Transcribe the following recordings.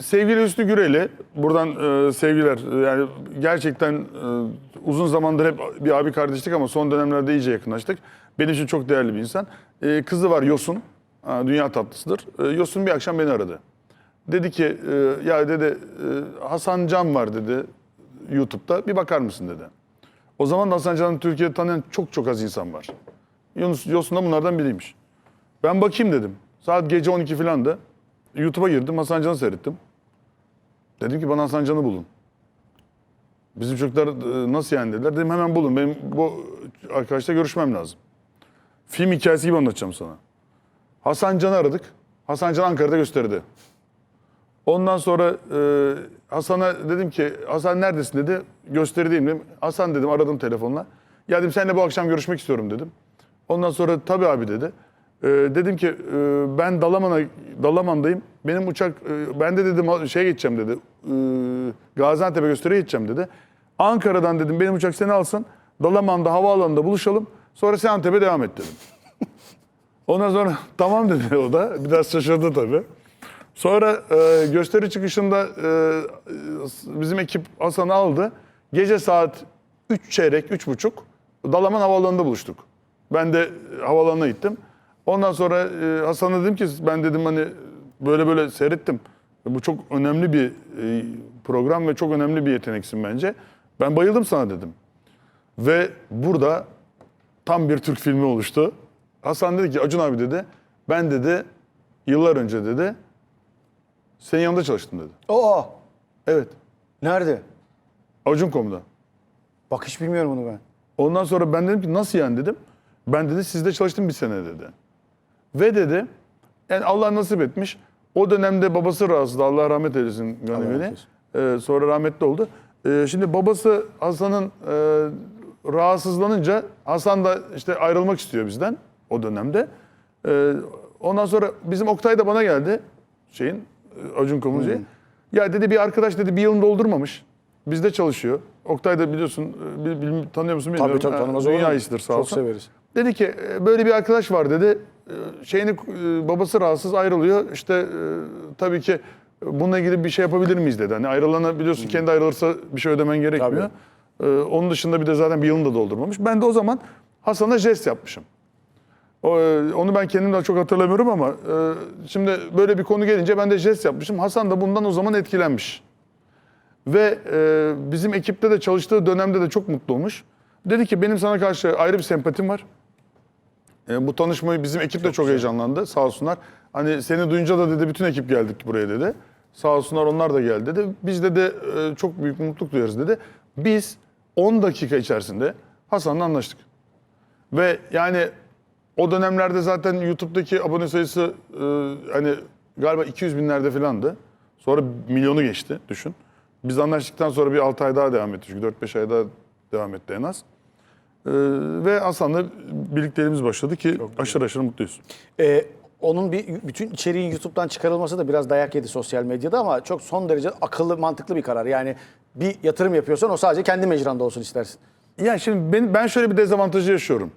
Sevgili Hüsnü Gürel'i, buradan e, sevgiler. Yani gerçekten e, uzun zamandır hep bir abi kardeşlik ama son dönemlerde iyice yakınlaştık. Benim için çok değerli bir insan. E, kızı var Yosun, Ha, dünya tatlısıdır. E, Yosun bir akşam beni aradı. Dedi ki, e, ya dedi e, Hasan Can var dedi YouTube'da, bir bakar mısın dedi. O zaman da Hasan Can'ı Türkiye'de tanıyan çok çok az insan var. Yunus, Yosun da bunlardan biriymiş. Ben bakayım dedim. Saat gece 12 filandı. YouTube'a girdim, Hasan Can'ı seyrettim. Dedim ki bana Hasan Can'ı bulun. Bizim çocuklar e, nasıl yani dediler. Dedim hemen bulun. Benim bu arkadaşla görüşmem lazım. Film hikayesi gibi anlatacağım sana. Hasan Can'ı aradık. Hasan Can Ankara'da gösterdi. Ondan sonra e, Hasan'a dedim ki Hasan neredesin dedi. Gösterideyim dedim. Hasan dedim aradım telefonla. Ya dedim seninle bu akşam görüşmek istiyorum dedim. Ondan sonra tabii abi dedi. E, dedim ki e, ben Dalaman'a Dalaman'dayım. Benim uçak e, ben de dedim şey geçeceğim dedi. E, Gaziantep'e gösteriye gideceğim dedi. Ankara'dan dedim benim uçak seni alsın. Dalaman'da havaalanında buluşalım. Sonra sen Antep'e devam et dedim. Ondan sonra tamam dedi o da. Biraz şaşırdı tabii. Sonra e, gösteri çıkışında e, bizim ekip Hasan'ı aldı. Gece saat 3 çeyrek, üç buçuk Dalaman Havaalanı'nda buluştuk. Ben de havaalanına gittim. Ondan sonra e, Hasan'a dedim ki ben dedim hani böyle böyle seyrettim. Bu çok önemli bir e, program ve çok önemli bir yeteneksin bence. Ben bayıldım sana dedim. Ve burada tam bir Türk filmi oluştu. Hasan dedi ki Acun abi dedi ben dedi yıllar önce dedi senin yanında çalıştım dedi. Aa, Evet. nerede? Acun.com'da. Bak hiç bilmiyorum onu ben. Ondan sonra ben dedim ki nasıl yani dedim. Ben dedi sizde çalıştım bir sene dedi. Ve dedi yani Allah nasip etmiş. O dönemde babası rahatsızdı. Allah rahmet eylesin rahmet Ee, sonra rahmetli oldu. Ee, şimdi babası Hasan'ın e, rahatsızlanınca Hasan da işte ayrılmak istiyor bizden o dönemde. Ee, ondan sonra bizim Oktay da bana geldi. Şeyin e, Acun Komucu. Ya dedi bir arkadaş dedi bir yılını doldurmamış. Bizde çalışıyor. Oktay da biliyorsun e, bil- bil- tanıyor musun bilmiyorum. Tabii tabii tanımaz olur Dünya mu? iyisidir sağ Çok olsun. severiz. Dedi ki e, böyle bir arkadaş var dedi. E, Şeyini e, babası rahatsız ayrılıyor. İşte e, tabii ki bununla ilgili bir şey yapabilir miyiz dedi. Hani ayrılana biliyorsun kendi ayrılırsa bir şey ödemen gerekmiyor. E, Onun dışında bir de zaten bir yılını da doldurmamış. Ben de o zaman Hasan'a jest yapmışım. Onu ben kendim de çok hatırlamıyorum ama şimdi böyle bir konu gelince ben de jest yapmışım. Hasan da bundan o zaman etkilenmiş. Ve bizim ekipte de çalıştığı dönemde de çok mutlu olmuş. Dedi ki benim sana karşı ayrı bir sempatim var. E, bu tanışmayı bizim ekip de çok heyecanlandı sağ olsunlar. Hani seni duyunca da dedi bütün ekip geldik buraya dedi. Sağ olsunlar onlar da geldi dedi. Biz de de e, çok büyük mutluluk duyarız dedi. Biz 10 dakika içerisinde Hasan'la anlaştık. Ve yani o dönemlerde zaten YouTube'daki abone sayısı e, hani galiba 200 binlerde falandı. Sonra milyonu geçti düşün. Biz anlaştıktan sonra bir 6 ay daha devam etti. Çünkü 4-5 ay daha devam etti en az. E, ve Hasan'la birlikteliğimiz başladı ki aşırı aşırı mutluyuz. Ee, onun bir bütün içeriğin YouTube'dan çıkarılması da biraz dayak yedi sosyal medyada ama çok son derece akıllı, mantıklı bir karar. Yani bir yatırım yapıyorsan o sadece kendi mecranda olsun istersin. Ya şimdi ben, ben şöyle bir dezavantajı yaşıyorum.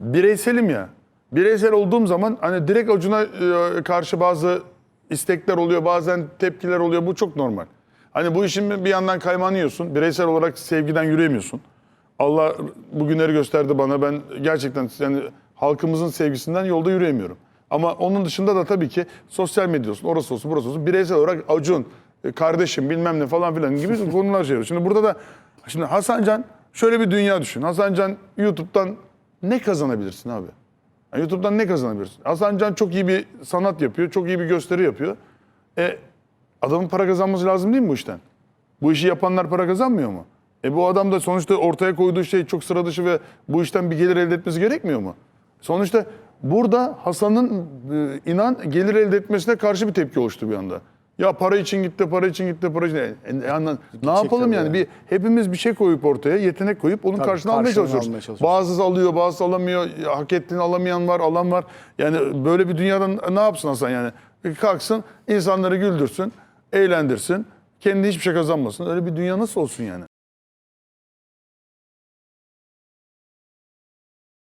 Bireyselim ya. Bireysel olduğum zaman hani direkt Acun'a e, karşı bazı istekler oluyor, bazen tepkiler oluyor. Bu çok normal. Hani bu işin bir yandan kaymağını yiyorsun. Bireysel olarak sevgiden yürüyemiyorsun. Allah bugünleri gösterdi bana. Ben gerçekten yani halkımızın sevgisinden yolda yürüyemiyorum. Ama onun dışında da tabii ki sosyal medya olsun, orası olsun, burası olsun. Bireysel olarak Acun, e, kardeşim bilmem ne falan filan gibi konular şey Şimdi burada da şimdi Hasan Can şöyle bir dünya düşün. Hasan Can YouTube'dan ne kazanabilirsin abi? Yani YouTube'dan ne kazanabilirsin? Hasan Can çok iyi bir sanat yapıyor, çok iyi bir gösteri yapıyor. E adamın para kazanması lazım değil mi bu işten? Bu işi yapanlar para kazanmıyor mu? E bu adam da sonuçta ortaya koyduğu şey çok sıra dışı ve bu işten bir gelir elde etmesi gerekmiyor mu? Sonuçta burada Hasan'ın e, inan gelir elde etmesine karşı bir tepki oluştu bir anda. Ya para için gitti, para için gitti, para için. E, e, ne yapalım yani? yani. Bir hepimiz bir şey koyup ortaya, yetenek koyup onun Tabii, karşılığını almaya çalışıyoruz. almaya çalışıyoruz. Bazısı alıyor, bazısı alamıyor. Hak ettiğini alamayan var, alan var. Yani böyle bir dünyada ne yapsın Hasan yani? E, Kalksın, insanları güldürsün, eğlendirsin. Kendi hiçbir şey kazanmasın. Öyle bir dünya nasıl olsun yani?